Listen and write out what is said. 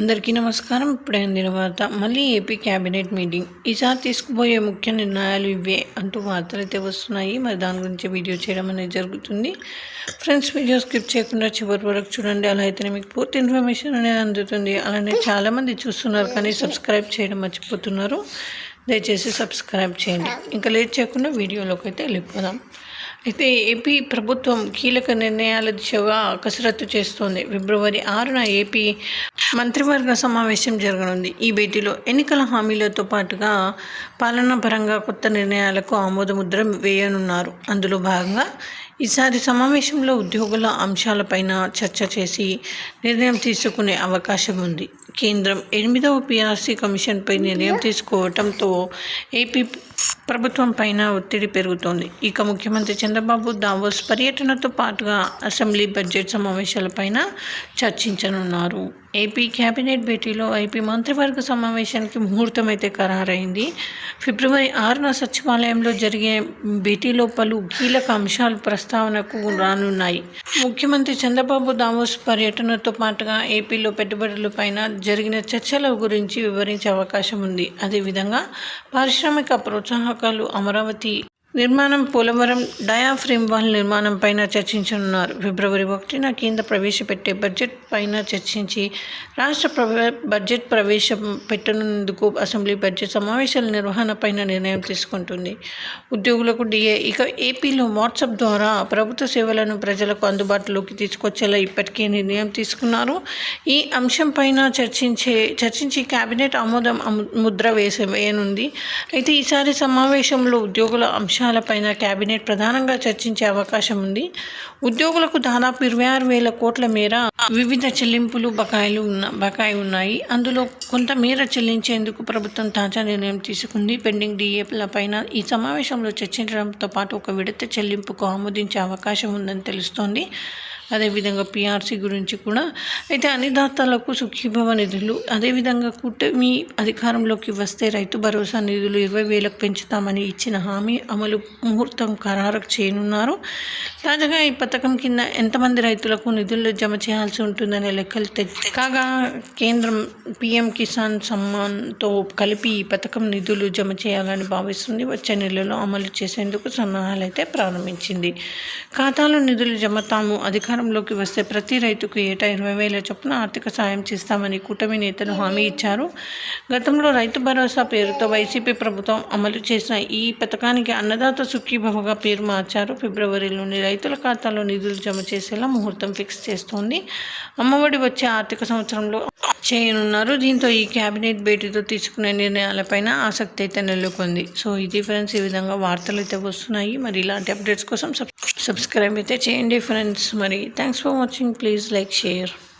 అందరికీ నమస్కారం. ఇప్పుడైన తర్వాత మళ్ళీ ఏపీ క్యాబినెట్ మీటింగ్. ఈసారి తీసుకుపోయే ముఖ్య నిర్ణయాలు ఇవే అంటూ వార్తలు అయితే వస్తున్నాయి. మరి దాని గురించి వీడియో చేయడం అనేది జరుగుతుంది. ఫ్రెండ్స్ వీడియో స్కిప్ చేయకుండా చివరి వరకు చూడండి. అలా అయితేనే మీకు పూర్తి ఇన్ఫర్మేషన్ అనేది అందుతుంది. అలానే చాలామంది చూస్తున్నారు కానీ సబ్స్క్రైబ్ చేయడం మర్చిపోతున్నారు. దయచేసి సబ్స్క్రైబ్ చేయండి. ఇంకా లేట్ చేయకుండా వీడియోలోకి అయితే వెళ్ళిపోదాం. అయితే ఏపీ ప్రభుత్వం కీలక నిర్ణయాల దిశగా కసరత్తు చేస్తోంది. ఫిబ్రవరి ఆరున ఏపీ మంత్రివర్గ సమావేశం జరగనుంది. ఈ భేటీలో ఎన్నికల హామీలతో పాటుగా పాలనా పరంగా కొత్త నిర్ణయాలకు ఆమోదముద్ర వేయనున్నారు. అందులో భాగంగా ఈసారి సమావేశంలో ఉద్యోగుల అంశాలపైన చర్చ చేసి నిర్ణయం తీసుకునే అవకాశం ఉంది. కేంద్రం ఎనిమిదవ పిఆర్సీ కమిషన్పై నిర్ణయం తీసుకోవడంతో ఏపీ ప్రభుత్వం పైన ఒత్తిడి పెరుగుతోంది. ఇక ముఖ్యమంత్రి చంద్రబాబు దావోస్ పర్యటనతో పాటుగా అసెంబ్లీ బడ్జెట్ సమావేశాలపైన చర్చించనున్నారు. ఏపీ కేబినెట్ భేటీలో ఏపీ మంత్రివర్గ సమావేశానికి ముహూర్తం అయితే ఖరారైంది. ఫిబ్రవరి ఆరున సచివాలయంలో జరిగే భేటీలో పలు కీలక అంశాలు ప్రస్తావనకు రానున్నాయి. ముఖ్యమంత్రి చంద్రబాబు దామోస్ పర్యటనతో పాటుగా ఏపీలో పెట్టుబడులపైన జరిగిన చర్చల గురించి వివరించే అవకాశం ఉంది. అదేవిధంగా పారిశ్రామిక ప్రోత్సాహకాలు అమరావతి నిర్మాణం పోలవరం డయాఫ్రేమ్ వాల్ నిర్మాణం పైన చర్చించనున్నారు. ఫిబ్రవరి ఒకటిన కేంద్ర ప్రవేశపెట్టే బడ్జెట్ పైన చర్చించి రాష్ట్ర బడ్జెట్ ప్రవేశం పెట్టనుందుకు అసెంబ్లీ బడ్జెట్ సమావేశాల నిర్వహణ పైన నిర్ణయం తీసుకుంటుంది. ఉద్యోగులకు డిఏ ఇక ఏపీలో వాట్సాప్ ద్వారా ప్రభుత్వ సేవలను ప్రజలకు అందుబాటులోకి తీసుకొచ్చేలా ఇప్పటికే నిర్ణయం తీసుకున్నారు. ఈ అంశం పైన చర్చించే చర్చించి కేబినెట్ ఆమోదం ముద్ర వేసే వేయనుంది. అయితే ఈసారి సమావేశంలో ఉద్యోగుల అంశం అంశాలపైన కేబినెట్ ప్రధానంగా చర్చించే అవకాశం ఉంది. ఉద్యోగులకు దాదాపు ఇరవై ఆరు వేల కోట్ల మేర వివిధ చెల్లింపులు బకాయిలు ఉన్న బకాయి ఉన్నాయి. అందులో కొంత మేర చెల్లించేందుకు ప్రభుత్వం తాజా నిర్ణయం తీసుకుంది. పెండింగ్ డిఏల పైన ఈ సమావేశంలో చర్చించడంతో పాటు ఒక విడత చెల్లింపుకు ఆమోదించే అవకాశం ఉందని తెలుస్తోంది. అదేవిధంగా పీఆర్సీ గురించి కూడా. అయితే అన్నిదాతలకు సుఖీభవ నిధులు. అదేవిధంగా కూటమి అధికారంలోకి వస్తే రైతు భరోసా నిధులు ఇరవై వేలకు పెంచుతామని ఇచ్చిన హామీ అమలు ముహూర్తం ఖరారు చేయనున్నారు. తాజాగా ఈ పథకం కింద ఎంతమంది రైతులకు నిధులు జమ చేయాల్సి ఉంటుందనే లెక్కలు కాగా కేంద్రం పీఎం కిసాన్ సమ్మాన్తో కలిపి ఈ పథకం నిధులు జమ చేయాలని భావిస్తుంది. వచ్చే నెలలో అమలు చేసేందుకు సన్నాహాలు అయితే ప్రారంభించింది. ఖాతాలో నిధులు జమ తాము అధికారం అధికారంలోకి వస్తే ప్రతి రైతుకు ఏటా ఇరవై వేల చొప్పున ఆర్థిక సాయం చేస్తామని కూటమి నేతలు హామీ ఇచ్చారు. గతంలో రైతు భరోసా పేరుతో వైసీపీ ప్రభుత్వం అమలు చేసిన ఈ పథకానికి అన్నదాత సుఖీభవగా పేరు మార్చారు. ఫిబ్రవరిలోని రైతుల ఖాతాలో నిధులు జమ చేసేలా ముహూర్తం ఫిక్స్ చేస్తోంది. అమ్మఒడి వచ్చే ఆర్థిక సంవత్సరంలో చేయనున్నారు. దీంతో ఈ క్యాబినెట్ భేటీతో తీసుకునే నిర్ణయాలపైన ఆసక్తి అయితే నెలకొంది. సో ఇది ఫ్రెండ్స్ ఈ విధంగా వార్తలు అయితే వస్తున్నాయి. మరి ఇలాంటి అప్డేట్స్ కోసం సబ్స్క్రైబ్ అయితే చేయండి ఫ్రెండ్స్. మరి thanks for watching. Please like share.